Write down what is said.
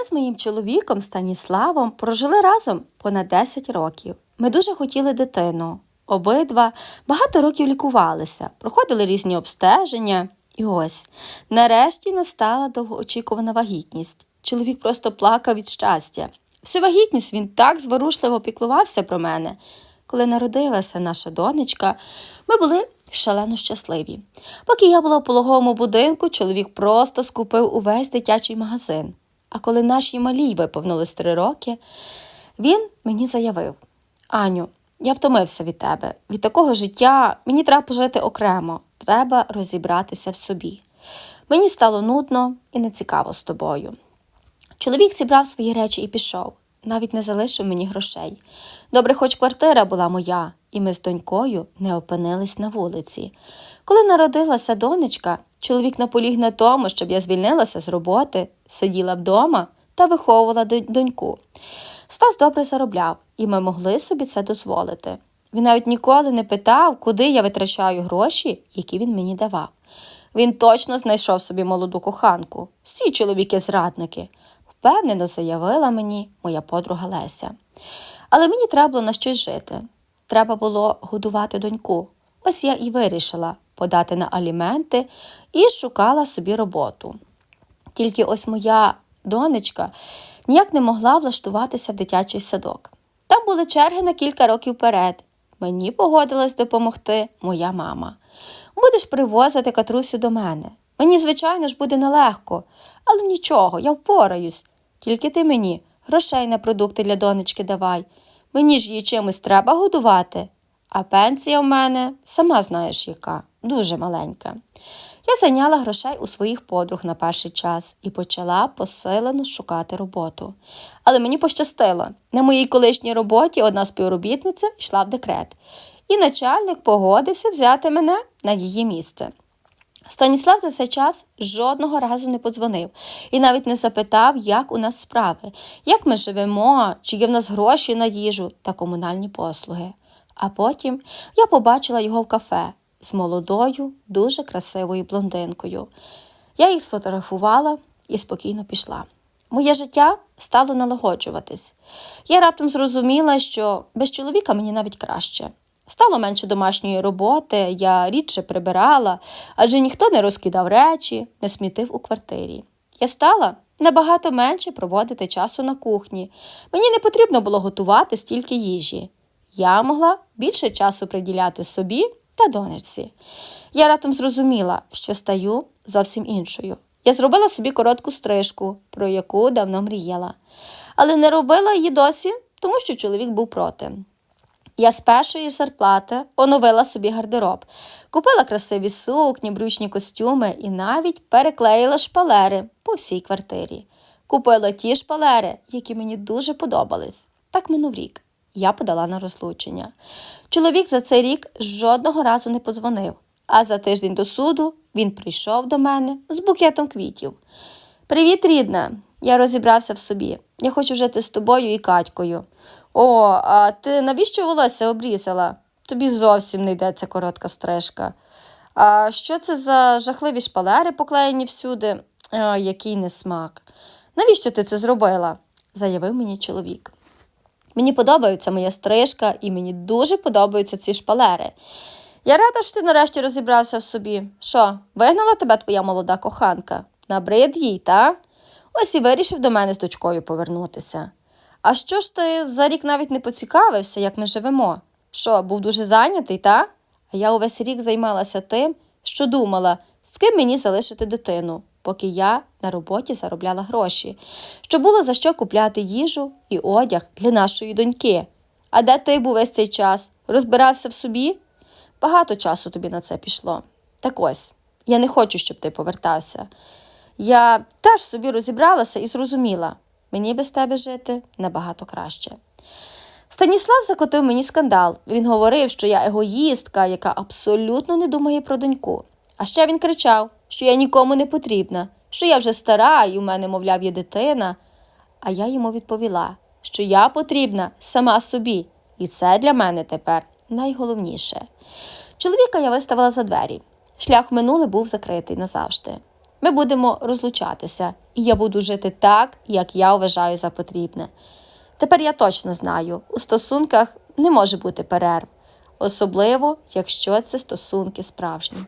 Ми з моїм чоловіком Станіславом прожили разом понад 10 років. Ми дуже хотіли дитину. Обидва багато років лікувалися, проходили різні обстеження. І ось, нарешті настала довгоочікувана вагітність. Чоловік просто плакав від щастя. Всю вагітність він так зворушливо піклувався про мене. Коли народилася наша донечка, ми були шалено щасливі. Поки я була в пологовому будинку, чоловік просто скупив увесь дитячий магазин. А коли нашій малій виповнилось три роки, він мені заявив: Аню, я втомився від тебе. Від такого життя мені треба пожити окремо, треба розібратися в собі. Мені стало нудно і нецікаво з тобою. Чоловік зібрав свої речі і пішов, навіть не залишив мені грошей. Добре, хоч квартира була моя, і ми з донькою не опинились на вулиці. Коли народилася донечка, чоловік наполіг на тому, щоб я звільнилася з роботи, сиділа вдома та виховувала доньку. Стас добре заробляв, і ми могли собі це дозволити. Він навіть ніколи не питав, куди я витрачаю гроші, які він мені давав. Він точно знайшов собі молоду коханку. Всі чоловіки зрадники, впевнено заявила мені моя подруга Леся. Але мені треба було на щось жити. Треба було годувати доньку. Ось я і вирішила подати на аліменти і шукала собі роботу. Тільки ось моя донечка ніяк не могла влаштуватися в дитячий садок. Там були черги на кілька років вперед. Мені погодилась допомогти моя мама. Будеш привозити катрусю до мене. Мені, звичайно ж, буде нелегко, але нічого, я впораюсь. Тільки ти мені грошей на продукти для донечки давай. Мені ж її чимось треба годувати. А пенсія в мене, сама знаєш яка, дуже маленька. Я зайняла грошей у своїх подруг на перший час і почала посилено шукати роботу. Але мені пощастило. На моїй колишній роботі одна співробітниця йшла в декрет, і начальник погодився взяти мене на її місце. Станіслав за цей час жодного разу не подзвонив і навіть не запитав, як у нас справи, як ми живемо, чи є в нас гроші на їжу та комунальні послуги. А потім я побачила його в кафе з молодою, дуже красивою блондинкою. Я їх сфотографувала і спокійно пішла. Моє життя стало налагоджуватись. Я раптом зрозуміла, що без чоловіка мені навіть краще. Стало менше домашньої роботи, я рідше прибирала, адже ніхто не розкидав речі, не смітив у квартирі. Я стала набагато менше проводити часу на кухні. Мені не потрібно було готувати стільки їжі. Я могла більше часу приділяти собі та донечці. Я раптом зрозуміла, що стаю зовсім іншою. Я зробила собі коротку стрижку, про яку давно мріяла, але не робила її досі, тому що чоловік був проти. Я з першої зарплати оновила собі гардероб, купила красиві сукні, брючні костюми і навіть переклеїла шпалери по всій квартирі. Купила ті шпалери, які мені дуже подобались. Так минув рік. Я подала на розлучення. Чоловік за цей рік жодного разу не подзвонив, а за тиждень до суду він прийшов до мене з букетом квітів. Привіт, рідна. Я розібрався в собі. Я хочу жити з тобою і Катькою. О, а ти навіщо волосся обрізала? Тобі зовсім не йде ця коротка стрижка. А що це за жахливі шпалери поклеєні всюди? А, який несмак. Навіщо ти це зробила? заявив мені чоловік. Мені подобається моя стрижка, і мені дуже подобаються ці шпалери. Я рада, що ти нарешті розібрався в собі. Що, вигнала тебе твоя молода коханка? Набрид їй, та? Ось і вирішив до мене з дочкою повернутися. А що ж ти за рік навіть не поцікавився, як ми живемо? Що, був дуже зайнятий, та? А я увесь рік займалася тим, що думала, з ким мені залишити дитину, поки я на роботі заробляла гроші, щоб було за що купляти їжу і одяг для нашої доньки. А де ти був весь цей час? Розбирався в собі? Багато часу тобі на це пішло. Так ось, я не хочу, щоб ти повертався. Я теж собі розібралася і зрозуміла, мені без тебе жити набагато краще. Станіслав закотив мені скандал. Він говорив, що я егоїстка, яка абсолютно не думає про доньку. А ще він кричав, що я нікому не потрібна, що я вже стара, і у мене, мовляв, є дитина. А я йому відповіла, що я потрібна сама собі, і це для мене тепер найголовніше. Чоловіка я виставила за двері. Шлях в минуле був закритий назавжди. ми будемо розлучатися, і я буду жити так, як я вважаю за потрібне. Тепер я точно знаю, у стосунках не може бути перерв, особливо, якщо це стосунки справжні.